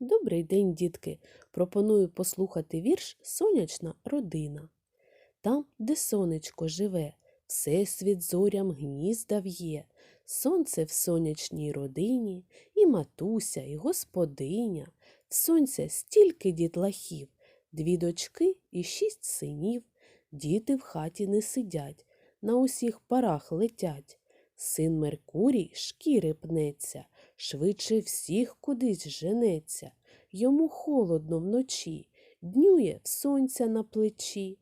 Добрий день, дітки! Пропоную послухати вірш Сонячна родина. Там, де сонечко живе, всесвіт зорям гнізда в'є, сонце в сонячній родині, і матуся, і господиня. В сонця стільки дітлахів, дві дочки і шість синів. Діти в хаті не сидять, на усіх парах летять. Син Меркурій шкіри пнеться, швидше всіх кудись женеться. Йому холодно вночі, днює сонця на плечі.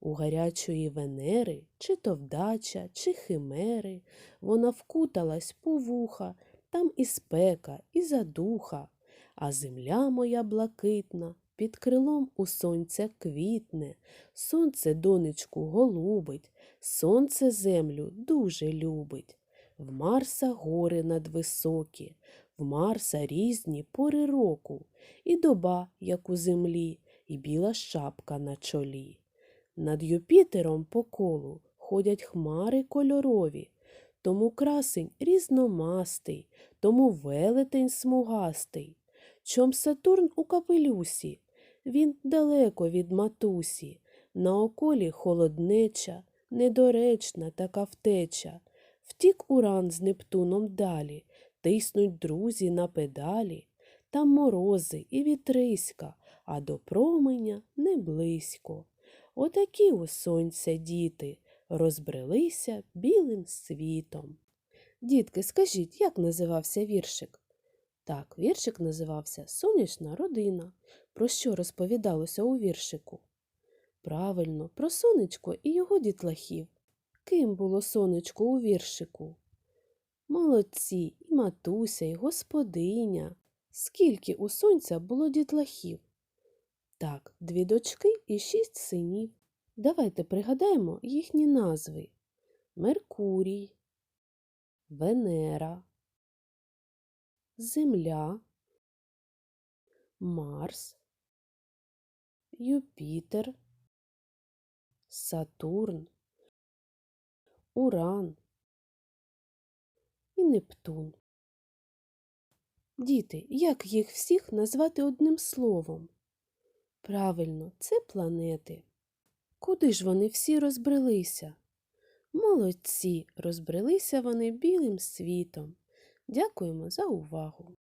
У гарячої Венери, чи то вдача, чи химери, вона вкуталась по вуха, там і спека, і задуха, а земля моя блакитна під крилом у сонця квітне, сонце донечку голубить, сонце землю дуже любить. В Марса гори надвисокі, в Марса різні пори року, і доба, як у землі, і біла шапка на чолі. Над Юпітером по колу ходять хмари кольорові, тому красень різномастий, тому велетень смугастий. Чом Сатурн у капелюсі, він далеко від матусі, на околі холоднеча, недоречна така втеча. Втік уран з Нептуном далі, тиснуть друзі на педалі. Там морози і вітриська, а до променя не близько. Отакі у сонця діти розбрелися білим світом. Дітки, скажіть, як називався віршик? Так, віршик називався Сонячна родина. Про що розповідалося у віршику? Правильно, про сонечко і його дітлахів. Ким було сонечко у віршику? Молодці, і матуся, і господиня. Скільки у сонця було дітлахів? Так, дві дочки і шість синів. Давайте пригадаємо їхні назви: Меркурій, Венера, Земля, Марс, Юпітер, Сатурн, Уран і Нептун. Діти, як їх всіх назвати одним словом? Правильно, це планети. Куди ж вони всі розбрелися? Молодці, розбрелися вони білим світом. Дякуємо за увагу.